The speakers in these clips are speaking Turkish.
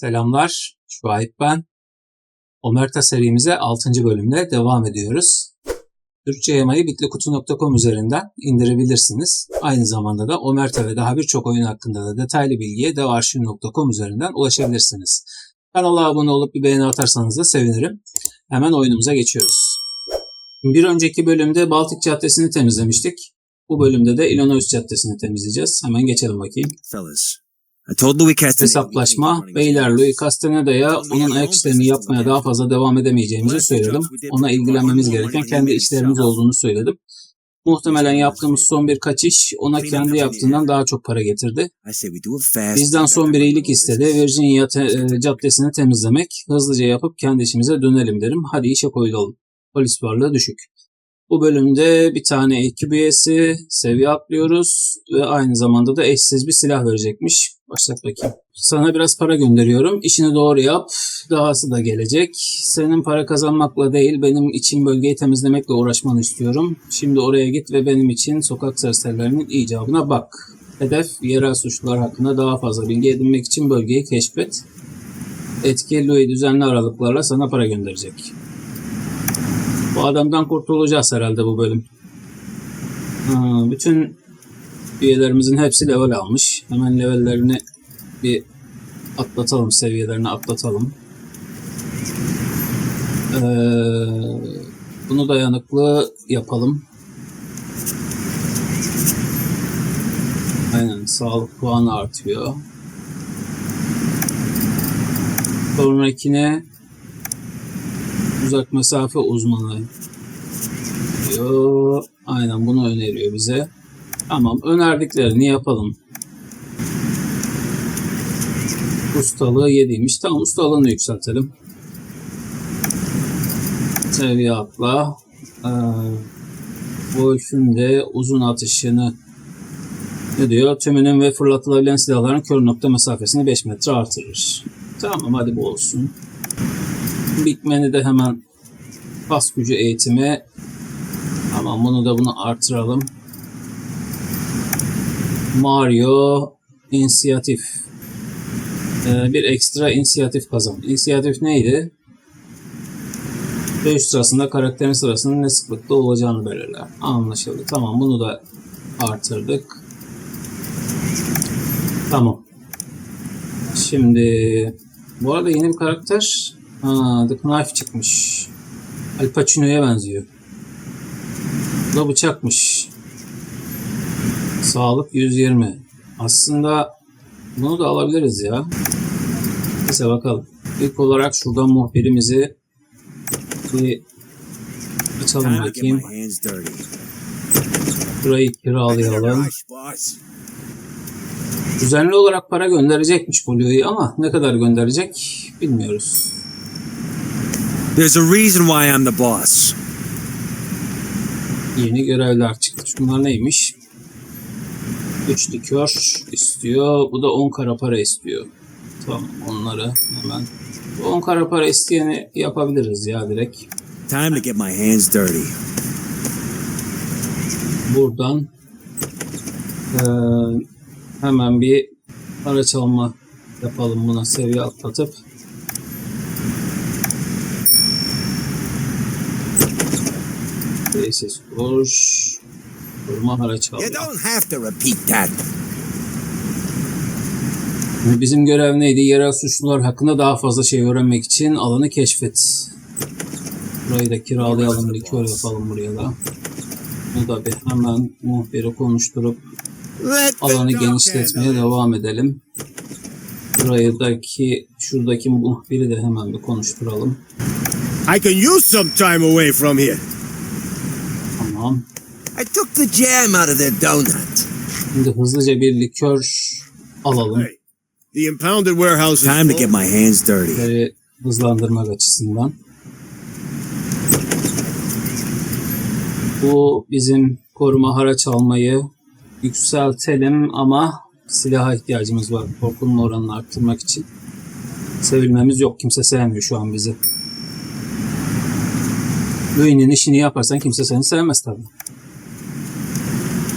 Selamlar, Şuayb ben. Omerta serimize 6. bölümle devam ediyoruz. Türkçe yamayı bitlykutu.com üzerinden indirebilirsiniz. Aynı zamanda da Omerta ve daha birçok oyun hakkında da detaylı bilgiye devarşiv.com üzerinden ulaşabilirsiniz. Kanala abone olup bir beğeni atarsanız da sevinirim. Hemen oyunumuza geçiyoruz. Bir önceki bölümde Baltık Caddesi'ni temizlemiştik. Bu bölümde de Illinois Caddesi'ni temizleyeceğiz. Hemen geçelim bakayım. Fellas, Hesaplaşma. Beyler Louis Castaneda'ya onun ayak işlerini yapmaya daha fazla devam edemeyeceğimizi söyledim. Ona ilgilenmemiz gereken kendi işlerimiz olduğunu söyledim. Muhtemelen yaptığımız son bir kaçış ona kendi yaptığından daha çok para getirdi. Bizden son bir iyilik istedi. Virginia te- e, caddesini temizlemek. Hızlıca yapıp kendi işimize dönelim derim. Hadi işe koyulalım. Polis varlığı düşük. Bu bölümde bir tane ekip üyesi seviye atlıyoruz ve aynı zamanda da eşsiz bir silah verecekmiş. Başlat bakayım. Sana biraz para gönderiyorum. İşini doğru yap. Dahası da gelecek. Senin para kazanmakla değil benim için bölgeyi temizlemekle uğraşmanı istiyorum. Şimdi oraya git ve benim için sokak serserilerinin icabına bak. Hedef yerel suçlular hakkında daha fazla bilgi edinmek için bölgeyi keşfet. Etki Louis düzenli aralıklarla sana para gönderecek. Bu adamdan kurtulacağız herhalde bu bölüm. Ha, bütün üyelerimizin hepsi level almış. Hemen levellerini bir atlatalım, seviyelerini atlatalım. Ee, bunu dayanıklı yapalım. Aynen sağlık puanı artıyor. Sonrakine uzak mesafe uzmanı diyor. Aynen bunu öneriyor bize. Tamam önerdiklerini yapalım. Ustalığı 7'ymiş. Tamam ustalığını yükseltelim. Seviye atla. Ee, Wolf'ün de uzun atışını ne diyor? Tümünün ve fırlatılabilen silahların kör nokta mesafesini 5 metre artırır. Tamam hadi bu olsun. Bigman'i de hemen pas gücü eğitimi. Tamam bunu da bunu artıralım. Mario inisiyatif. Ee, bir ekstra inisiyatif kazan. İnisiyatif neydi? Dövüş sırasında karakterin sırasının ne sıklıkta olacağını belirler. Anlaşıldı. Tamam bunu da artırdık. Tamam. Şimdi bu arada yeni bir karakter ha, The Knife çıkmış. Al Pacino'ya benziyor. Bu da bıçakmış. Sağlık 120. Aslında bunu da alabiliriz ya. Neyse bakalım. İlk olarak şuradan muhbirimizi bir açalım bakayım. Burayı kiralayalım. Düzenli olarak para gönderecekmiş Blue'yu ama ne kadar gönderecek bilmiyoruz. There's a reason why I'm the boss. Yeni görevler çıktı. Şunlar neymiş? 3 likör istiyor. Bu da 10 kara para istiyor. Tamam onları hemen. Bu 10 kara para isteyeni yapabiliriz ya direkt. Time to get my hands dirty. Buradan eee, hemen bir araç alma yapalım buna seviye atlatıp. Tesis kur. Kurma araç You alalım. don't have to repeat that. Bizim görev neydi? Yerel suçlular hakkında daha fazla şey öğrenmek için alanı keşfet. Burayı da kiralayalım, likör yapalım buraya da. Bu da bir hemen muhbiri konuşturup alanı genişletmeye devam edelim. Buradaki, şuradaki muhbiri de hemen bir konuşturalım. I can use some time away from here. Tamam. I took the jam out of their donut. Şimdi hızlıca bir likör alalım. Hey, the impounded warehouse Time to get my hands dirty. Likörü hızlandırmak açısından. Bu bizim koruma haraç almayı yükseltelim ama silaha ihtiyacımız var. Korkunun oranını arttırmak için. Sevilmemiz yok. Kimse sevmiyor şu an bizi. Louis'nin işini yaparsan kimse seni sevmez tabii.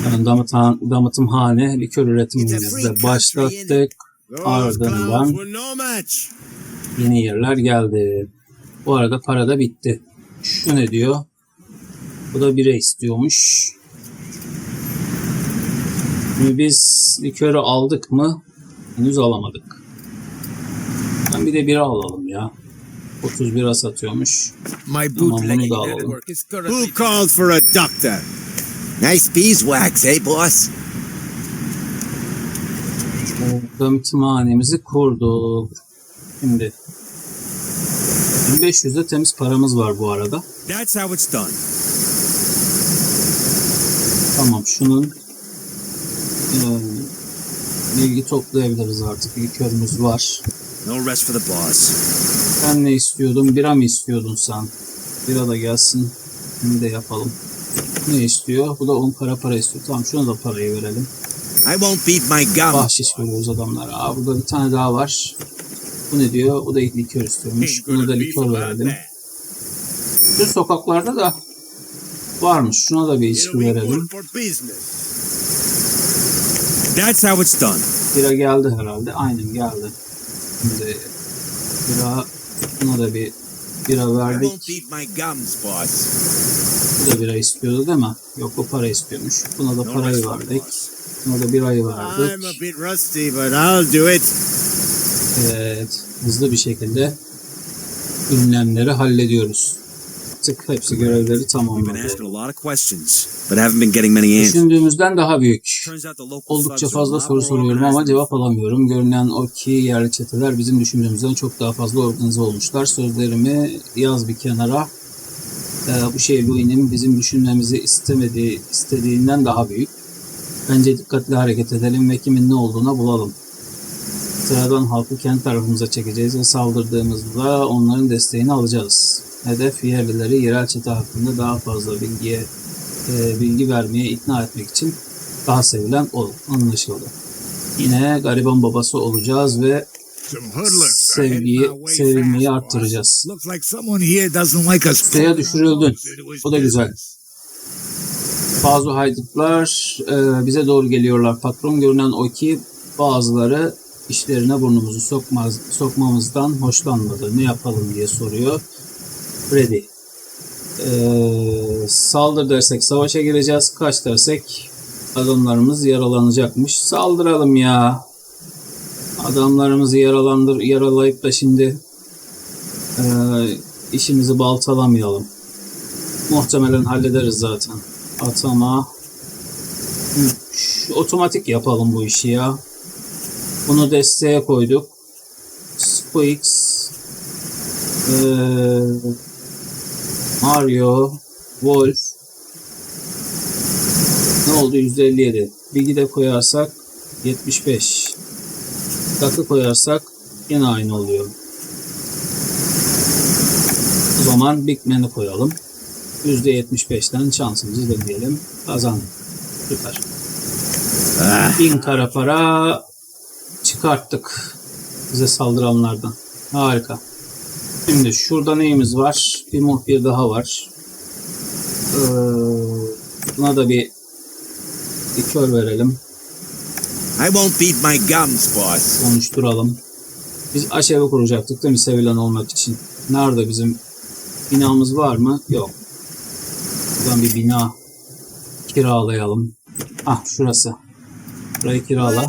Yani damıtan, damıtım hane likör üretimimizde başlattık. Those Ardından-. Yeni yerler geldi. Bu arada para da bitti. Şu ne diyor? Bu da bire istiyormuş. Şimdi biz likörü aldık mı? Henüz alamadık. Ben bir de bira alalım ya. 30 bira satıyormuş. My bootlegging network is Who currently called for a doctor? nice beeswax, eh, boss? Dömtümhanemizi kurduk. Şimdi 1500'de temiz paramız var bu arada. That's how it's done. Tamam şunun e, bilgi toplayabiliriz artık. Likörümüz var. No rest for the boss. Sen ne istiyordun? Bira mı istiyordun sen? Bira da gelsin. Bunu da yapalım. Ne istiyor? Bu da 10 kara para istiyor. Tamam şuna da parayı verelim. I won't beat my gum. Bahşiş veriyoruz adamlara. Aa burada bir tane daha var. Bu ne diyor? O da likör istiyormuş. Buna da likör verelim. Bütün sokaklarda da varmış. Şuna da bir içki verelim. That's how it's done. Bira geldi herhalde. Aynen geldi. Şimdi bira buna da bir bira verdik. Bu da bira istiyordu değil mi? Yok o para istiyormuş. Buna da parayı verdik. Buna da birayı verdik. Evet. Hızlı bir şekilde ünlemleri hallediyoruz. Tık hepsi görevleri tamamladı. Düşündüğümüzden daha büyük. Oldukça fazla soru soruyorum ama cevap alamıyorum. Görünen o ki yerli çeteler bizim düşündüğümüzden çok daha fazla organize olmuşlar. Sözlerimi yaz bir kenara. Ee, bu şey bu inim bizim düşünmemizi istemediği, istediğinden daha büyük. Bence dikkatli hareket edelim ve kimin ne olduğuna bulalım. Sıradan halkı kendi tarafımıza çekeceğiz ve saldırdığımızda onların desteğini alacağız. Hedef yerlileri yerel çete hakkında daha fazla bilgiye e, bilgi vermeye ikna etmek için daha sevilen ol. Anlaşıldı. Yine gariban babası olacağız ve sevgiyi, sevilmeyi arttıracağız. Suya düşürüldün. O da güzel. Bazı haydutlar e, bize doğru geliyorlar. Patron görünen o ki bazıları işlerine burnumuzu sokmaz, sokmamızdan hoşlanmadı. Ne yapalım diye soruyor. Freddy. E, saldır dersek savaşa gireceğiz. Kaç dersek adamlarımız yaralanacakmış. Saldıralım ya. Adamlarımızı yaralandır, yaralayıp da şimdi e, işimizi baltalamayalım. Muhtemelen hallederiz zaten. Atama 3. Otomatik yapalım bu işi ya. Bunu desteğe koyduk. Squeaks eee, Mario Wolf ne oldu? %57. Bilgi de koyarsak 75. Takı koyarsak yine aynı oluyor. O zaman Big Man'i koyalım. %75'ten şansımızı deneyelim. Kazandık. Süper. Bin kara para çıkarttık. Bize saldıranlardan. Harika. Şimdi şurada neyimiz var? Bir muhbir daha var. Ee, buna da bir likör verelim. I won't beat my gums, boss. konuşturalım. Biz aşevi kuracaktık değil mi sevilen olmak için? Nerede bizim binamız var mı? Yok. Buradan bir bina kiralayalım. Ah şurası. Burayı kirala.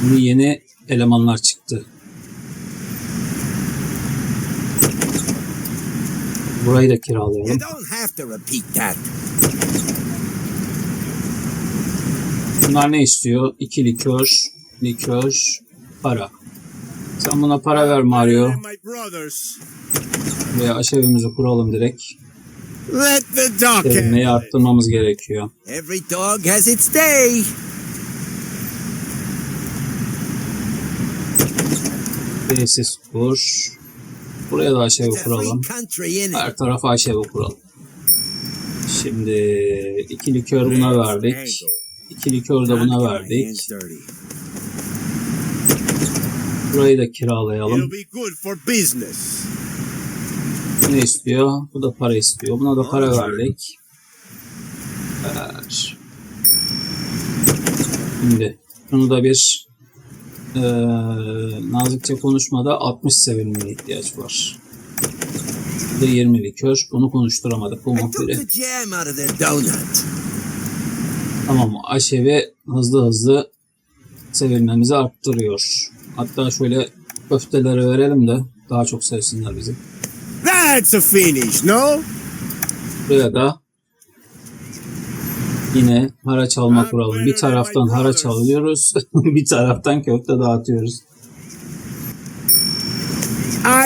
Şimdi yeni elemanlar çıktı. Burayı da kiralayalım. Bunlar ne istiyor? İki likör, likör, para. Sen buna para ver Mario. Ve aşevimizi kuralım direkt. Let it. arttırmamız gerekiyor. Every dog has its day. Tesis kur. Buraya da aşevi It's a free kuralım. Her tarafa aşevi kuralım. Şimdi iki likör buna verdik. İki likör de buna verdik. Burayı da kiralayalım. Ne istiyor? Bu da para istiyor. Buna da para verdik. Ver. Şimdi bunu da bir eee nazikçe konuşmada 60 sevilmeye ihtiyaç var. Bu da 20 likör. Bunu konuşturamadık bu I took muhbiri. the jam out of their donut. Tamam aşevi hızlı hızlı sevilmemizi arttırıyor. Hatta şöyle köfteleri verelim de daha çok sevsinler bizi. That's a finish, no? Buraya da yine haraç alma kuralı. Bir taraftan haraç alıyoruz, bir taraftan köfte dağıtıyoruz.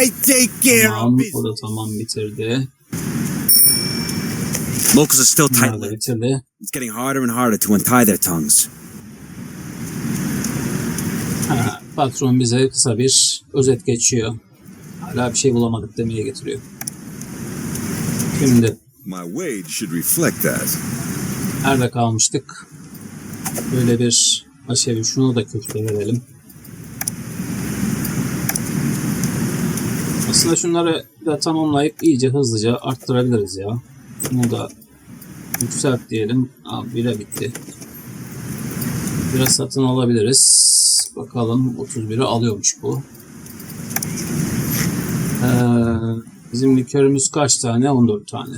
I take care Tamam, of o da tamam bitirdi. Locals are still tight-lipped. bitirdi. It's getting harder and harder to untie their tongues. Ha, patron bize kısa bir özet geçiyor. Hala bir şey bulamadık demeye getiriyor. Şimdi My wage should reflect that. Nerede kalmıştık? Böyle bir aşevi şunu da köfte verelim. Aslında şunları da tamamlayıp iyice hızlıca arttırabiliriz ya. Şunu da yükselt diyelim. Aa, bire bitti. Biraz satın alabiliriz. Bakalım 31'i alıyormuş bu. Ee, bizim likörümüz kaç tane? 14 tane.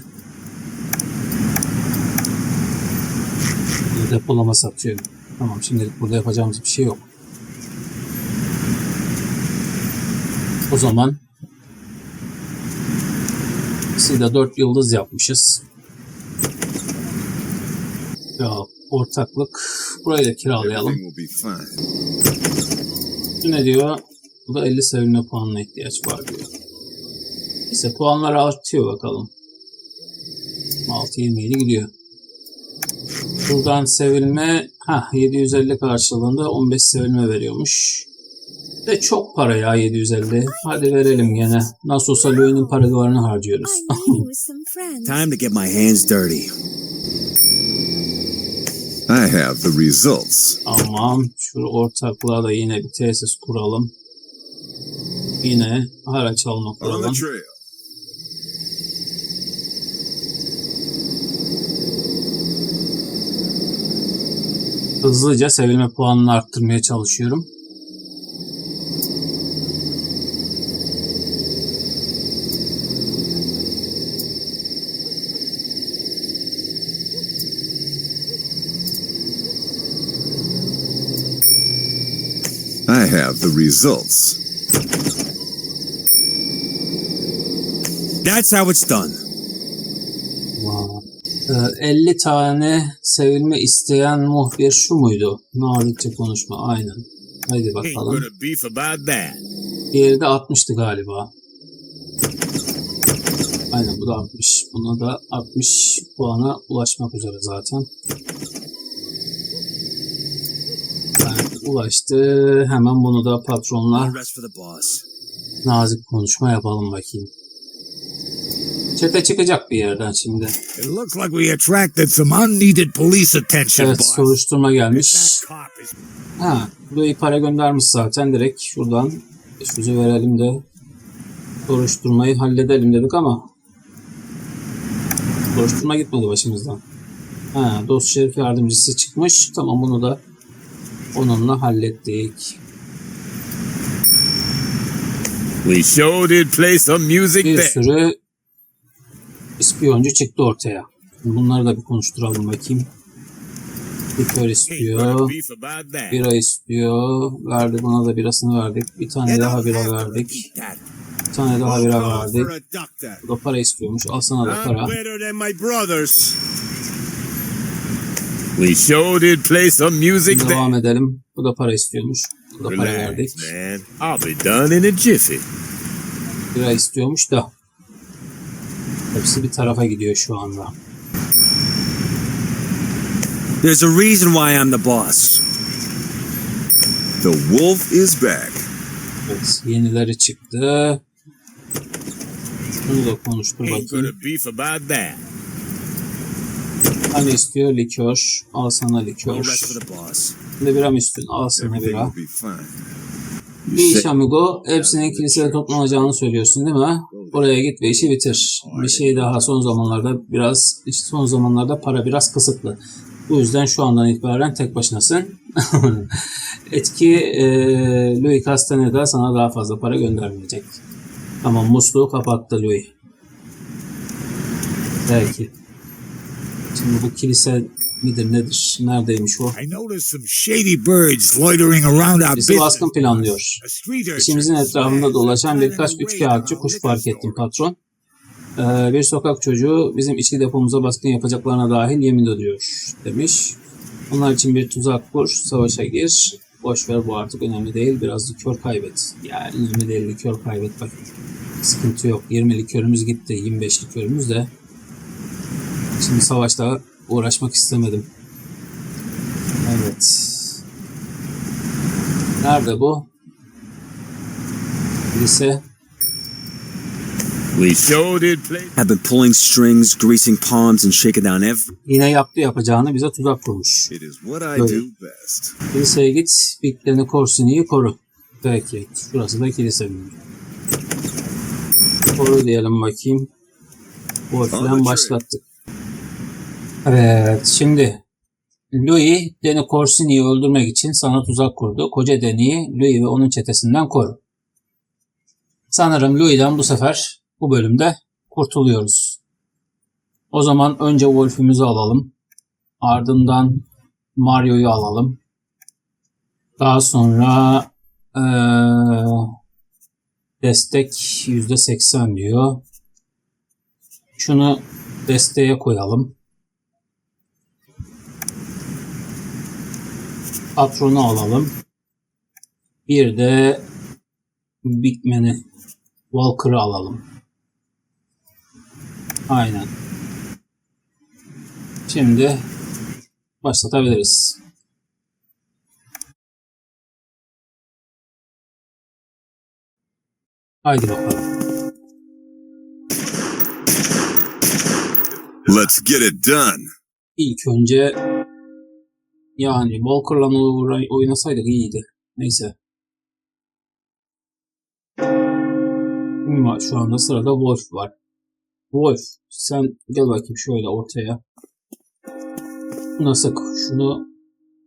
Depolama satıyor. Tamam şimdilik burada yapacağımız bir şey yok. O zaman siz de 4 yıldız yapmışız. Ya ortaklık. Burayı da kiralayalım. Ne diyor? Bu da 50 sevilme puanına ihtiyaç var diyor. İşte puanlar artıyor bakalım. 6.27 gidiyor. Buradan sevilme ha 750 karşılığında 15 sevilme veriyormuş. De çok para ya 750. Hadi verelim gene. Nasıl olsa Louis'nin paralarını harcıyoruz. Time to get my hands dirty. I have the results. Tamam. Şu ortaklığa da yine bir tesis kuralım. Yine haraç almak On the trail. Hızlıca sevilme puanını arttırmaya çalışıyorum. I have the results. That's how it's done. Vay. Ee, 50 tane sevilme isteyen muhbir şu muydu? Nazikçe konuşma aynen. Haydi bakalım. Diğeri de 60'tı galiba. Aynen bu da 60. Buna da 60 puana ulaşmak üzere zaten. Evet, ulaştı. Hemen bunu da patronla nazik konuşma yapalım bakayım. Çete çıkacak bir yerden şimdi. It looks like we attracted some unneeded police attention, Evet soruşturma gelmiş. Ha, Louis para göndermiş zaten direkt şuradan 500'ü verelim de soruşturmayı halledelim dedik ama soruşturma gitmedi başımızdan. Ha, dost şerif yardımcısı çıkmış. Tamam bunu da onunla hallettik. We sure did play some music Bir sürü ispiyoncu çıktı ortaya. Bunları da bir konuşturalım bakayım. Likör istiyor. Bira istiyor. Verdi buna da birasını verdik. Bir tane daha bira verdik. Bir tane daha bira verdik. Bu da para istiyormuş. Al sana da para. We sure did play some music. Devam edelim. Bu da para istiyormuş. Bu da para verdik. Relax, man. I'll be done in a jiffy. Bira istiyormuş da. Hepsi bir tarafa gidiyor şu anda. There's a reason why I'm the boss. The wolf is back. Evet, yenileri çıktı. Bunu da konuştur Ain't bakayım. gonna beef about that. Hani istiyor likör. Al sana likör. rest for the boss. Bir de bira istiyorsun? Al sana bira. Bir iş amigo. Hepsinin kilisede toplanacağını söylüyorsun değil mi? Oraya git ve işi bitir. Bir şey daha son zamanlarda biraz, işte son zamanlarda para biraz kısıtlı. Bu yüzden şu andan itibaren tek başınasın. Etki e, Louis Castaneda sana daha fazla para göndermeyecek. Tamam musluğu kapattı Louis. Belki. Şimdi bu kilise midir nedir? Neredeymiş o? I noticed some shady birds loitering around our Birisi business. baskın planlıyor. İşimizin etrafında dolaşan birkaç üç kağıtçı kuş fark ettim patron. Ee, bir sokak çocuğu bizim içki depomuza baskın yapacaklarına dahil yemin ediyor demiş. Onlar için bir tuzak kur, savaşa gir. Boş ver bu artık önemli değil. Biraz likör kaybet. Yani önemli değil likör kaybet bak. Sıkıntı yok. 20 likörümüz gitti. 25 likörümüz de. Şimdi savaşta uğraşmak istemedim. Evet. Nerede bu? Lise. Have been pulling strings, greasing palms, and shaking down every. Yine yaptı yapacağını bize tuzak kurmuş. It is what I Böyle. do best. Kiliseye git, Biglen'i Corsini'yi koru. Peki, şurası da kilise mi? Koru diyelim bakayım. Bu falan başlattık. Evet, şimdi Louis, Deni Corsini'yi öldürmek için sana tuzak kurdu. Koca Deni'yi Louis ve onun çetesinden koru. Sanırım Louis'den bu sefer bu bölümde kurtuluyoruz. O zaman önce Wolf'ümüzü alalım. Ardından Mario'yu alalım. Daha sonra eee, destek %80 diyor. Şunu desteğe koyalım. Patronu alalım. Bir de Bigman'i Walker'ı alalım. Aynen. Şimdi başlatabiliriz. Haydi bakalım. Let's get it done. İlk önce yani Walker'la oynasaydık iyiydi. Neyse. Şu anda sırada Wolf var. Wolf sen gel bakayım şöyle ortaya. Şuna sık. Şunu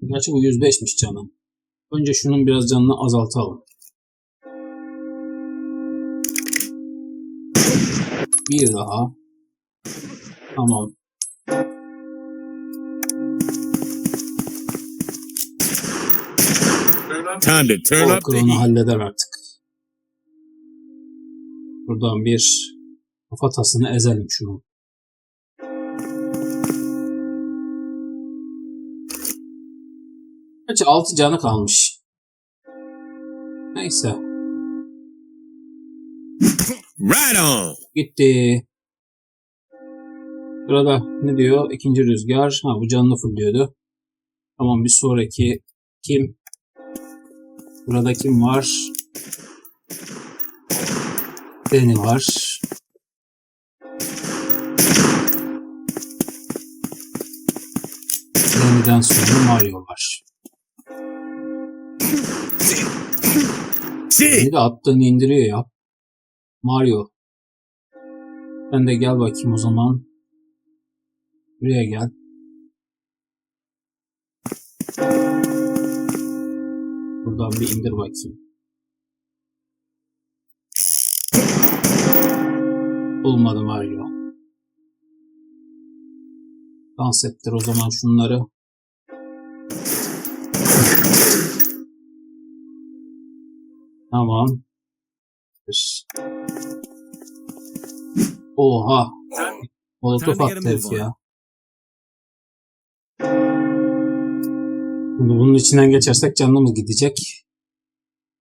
gerçi bu 105'miş canım. Önce şunun biraz canını azaltalım. Bir daha. Tamam. Time to turn up the onu heat. halleder artık. Buradan bir kafatasını ezelim şunu. Kaç 6 canı kalmış. Neyse. Right on. Gitti. Burada ne diyor? İkinci rüzgar. Ha bu canlı full diyordu. Tamam bir sonraki kim? Burada kim var? Deni var. Deni'den sonra Mario var. Deni de attığını indiriyor ya. Mario. Sen de gel bakayım o zaman. Buraya gel. Buradan bir indir bakayım. Olmadı Mario. Dans ettir o zaman şunları. Tamam. Oha. Molotof attı herif ya. Şimdi bunun içinden geçersek canımız gidecek.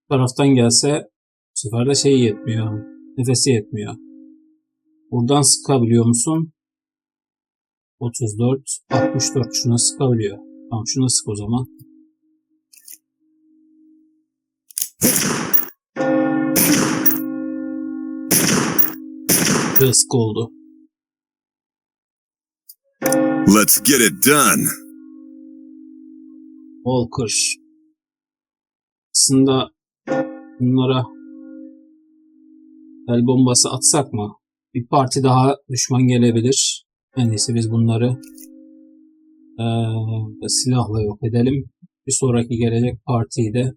Bu taraftan gelse bu sefer de şey yetmiyor. Nefesi yetmiyor. Buradan sıkabiliyor musun? 34, 64 şuna sıkabiliyor. Tamam şuna sık o zaman. Sık oldu. Let's get it done. Walker. Aslında bunlara el bombası atsak mı? Bir parti daha düşman gelebilir. En iyisi biz bunları Ee, silahla yok edelim. Bir sonraki gelecek partiyi de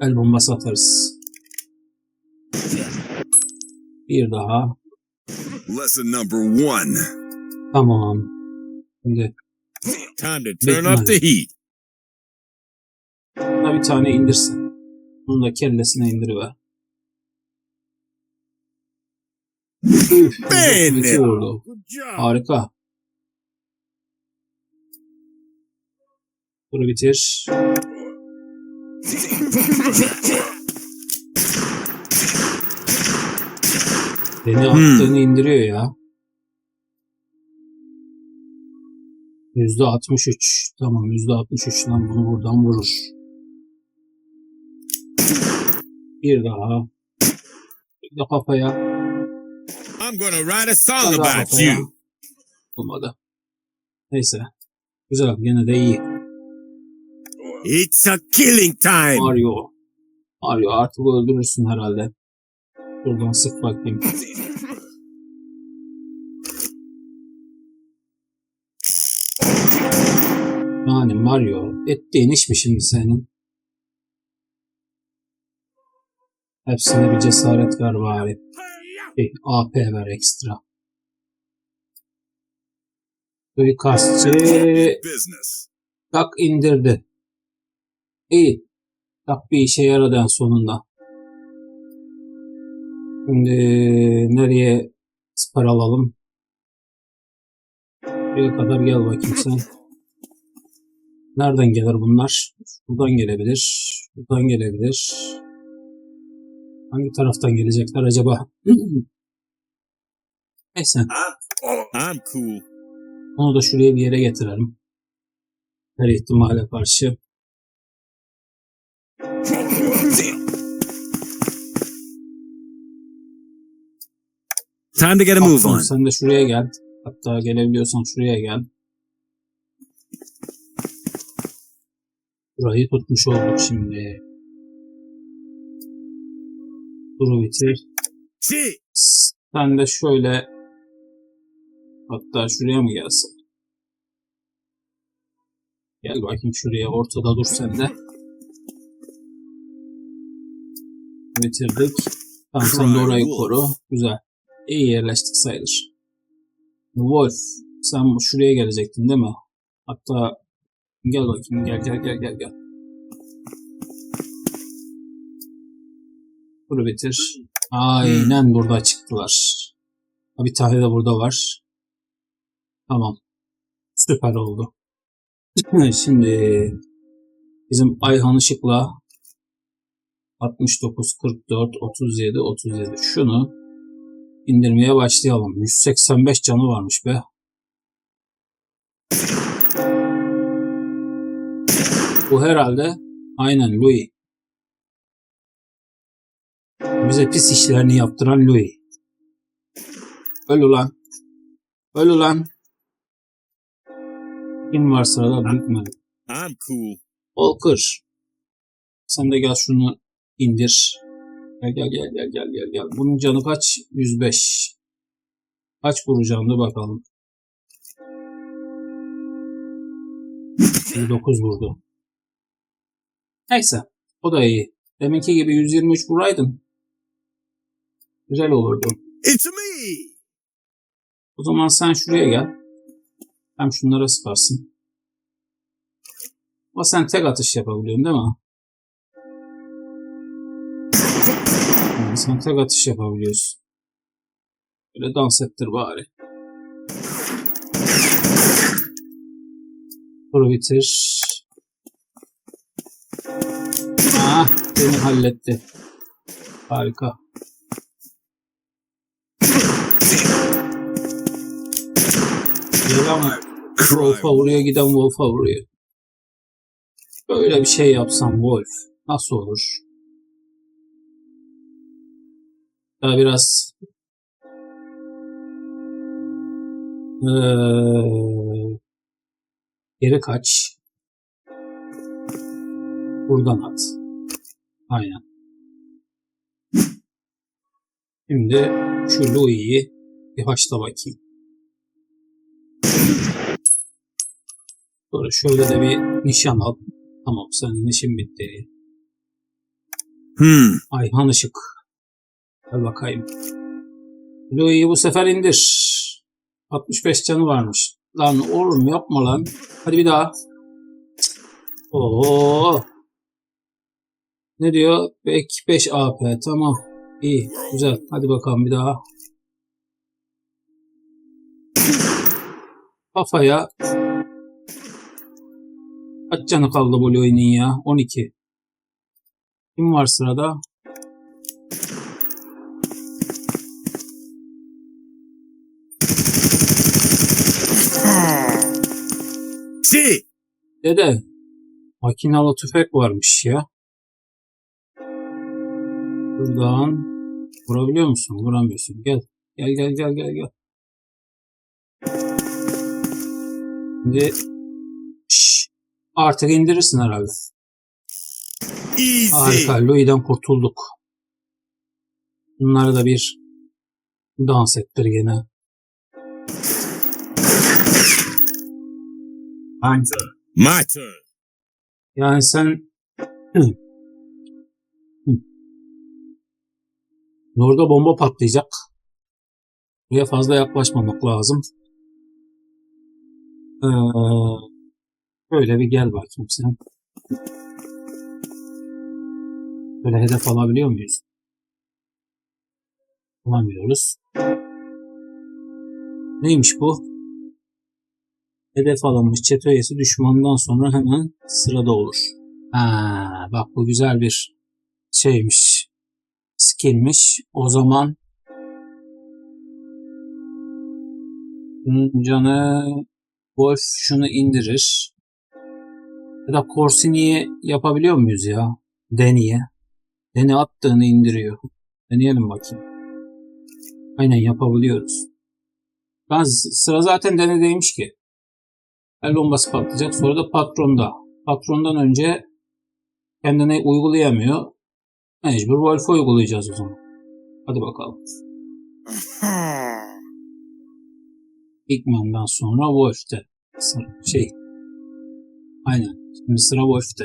el bombası atarız. Bir daha. Lesson number one. Tamam. Şimdi Time to turn up the heat. Buna bir tane indirsin. Bunu da kellesine indiriver. Beğendim. Harika. Bunu bitir. Beni attığını indiriyor ya. Yüzde 63. Tamam yüzde 63 lan bunu buradan vurur. Bir daha. Bir de kafaya. I'm gonna write a song about you. Olmadı. Neyse. Güzel. Gene de iyi. It's a killing time. Mario. Mario artık öldürürsün herhalde. Buradan sık bakayım. Yani Mario ettiğin iş mi şimdi senin? Hepsine bir cesaret ver bari. Bir AP ver ekstra. Suikastçı tak indirdi. İyi. Tak bir işe yaradı en sonunda. Şimdi nereye spar alalım? Buraya kadar gel bakayım sen. Nereden gelir bunlar? Buradan gelebilir. Buradan gelebilir. Hangi taraftan gelecekler acaba? Neyse. I'm cool. Onu da şuraya bir yere getirelim. Her ihtimale karşı. Time to get a move on. sen de şuraya gel. Hatta gelebiliyorsan şuraya gel. Burayı tutmuş olduk şimdi. Duru bitir. Sen de şöyle hatta şuraya mı gelsin? Gel bakayım şuraya ortada dur sen de. Bitirdik. Tamam sen de orayı koru. Güzel. İyi yerleştik sayılır. Wolf sen şuraya gelecektin değil mi? Hatta gel bakayım gel gel gel gel gel. Bunu bitir. Aynen burada çıktılar. Bir tane de burada var. Tamam. Süper oldu. Şimdi bizim Ayhan Işık'la 69, 44, 37, 37 şunu indirmeye başlayalım. 185 canı varmış be. Bu herhalde aynen Louis. Bize pis işlerini yaptıran Louis. Öl ulan. Öl ulan. Kim var sırada Bigman. I'm cool. Walker. Sen de gel şunu indir. Gel gel gel gel gel gel gel. Bunun canı kaç? 105. Kaç vuracağını bakalım. 109 vurdu. Neyse. O da iyi. Deminki gibi 123 vuraydın. Güzel olurdu. It's me. O zaman sen şuraya gel. Hem şunlara sıkarsın. Ama sen tek atış yapabiliyorsun değil mi? Yani sen tek atış yapabiliyorsun. Böyle dans ettir bari. Dur bitir. Ah, beni halletti. Harika. Ama Wolf'a vuruyor giden Wolf'a vuruyor. Böyle bir şey yapsam Wolf nasıl olur? Daha biraz Ee, geri kaç. Buradan at. Aynen. Şimdi şu Louis'i bir haşla bakayım. Sonra şöyle de bir nişan al. Tamam senin işin bitti. Hmm. Ayhan Işık. Gel bakayım. Louis'i bu sefer indir. 65 canı varmış. Lan oğlum yapma lan. Hadi bir daha. Oo. Ne diyor? Bek 5 AP. Tamam. İyi. Güzel. Hadi bakalım bir daha. Kafaya. Kaç canı kaldı bu Louis'nin ya? 12. Kim var sırada? Chi. Dede. Makinalı tüfek varmış ya. Buradan vurabiliyor musun? Vuramıyorsun. Gel. Gel gel gel gel gel. Şimdi Şşş. Artık indirirsin herhalde. Easy. Harika. Louis'den kurtulduk. Bunları da bir dans ettir gene. My turn. Yani sen. Orada bomba patlayacak. Buraya fazla yaklaşmamak lazım. Ee, böyle bir gel bakayım sen. Böyle hedef alabiliyor muyuz? Alamıyoruz. Neymiş bu? Hedef alınmış çete üyesi düşmandan sonra hemen sırada olur. Ha, bak bu güzel bir şeymiş. Skillmiş. O zaman canı Wolf şunu indirir. Ya da Corsini'yi yapabiliyor muyuz ya? Deni'ye. Deni attığını indiriyor. Deneyelim bakayım. Aynen yapabiliyoruz. Ben sıra zaten Deni'deymiş ki. El bombası patlayacak. Sonra da patronda. Patrondan önce kendine uygulayamıyor. Mecbur Wolf'u uygulayacağız o zaman. Hadi bakalım. Hickman'dan sonra Wolf'te. Şey. Aynen. Şimdi sıra Wolf'te.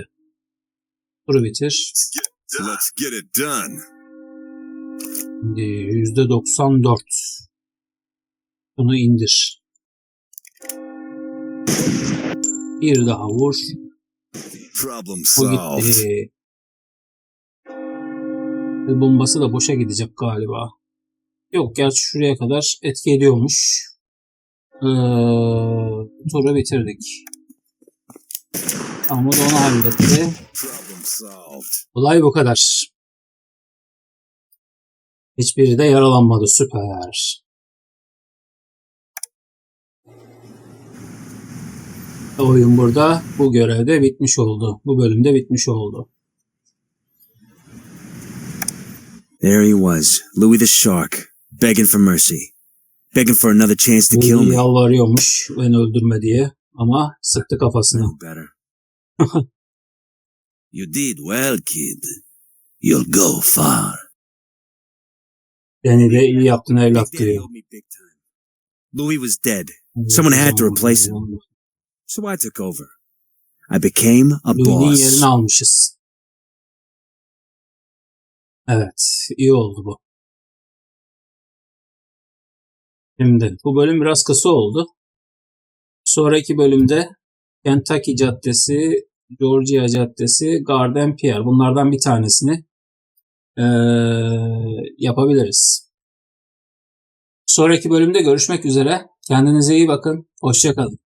Turu bitir. Let's get it done. Şimdi %94. Bunu indir. Bir daha vur. Problem Bu gitti. El bombası da boşa gidecek galiba. Yok gerçi şuraya kadar etki ediyormuş. Ee, turu bitirdik. Da onu halletti. Olay bu kadar. Hiçbiri de yaralanmadı. Süper. Oyun burada bu görevde bitmiş oldu. Bu bölümde bitmiş oldu. There he was, Louis the Shark, begging for mercy, begging for another chance to kill me. yalvarıyormuş beni öldürme diye ama sıktı kafasını. You did well, kid. You'll go far. Beni de iyi yaptın evlat diyor. Louis was dead, Someone had to replace him. so I took over. I became a boss. yerini almışız. Evet, iyi oldu bu. Şimdi bu bölüm biraz kısa oldu. Sonraki bölümde Kentucky Caddesi, Georgia Caddesi, Garden Pier bunlardan bir tanesini eee, yapabiliriz. Sonraki bölümde görüşmek üzere. Kendinize iyi bakın. Hoşçakalın.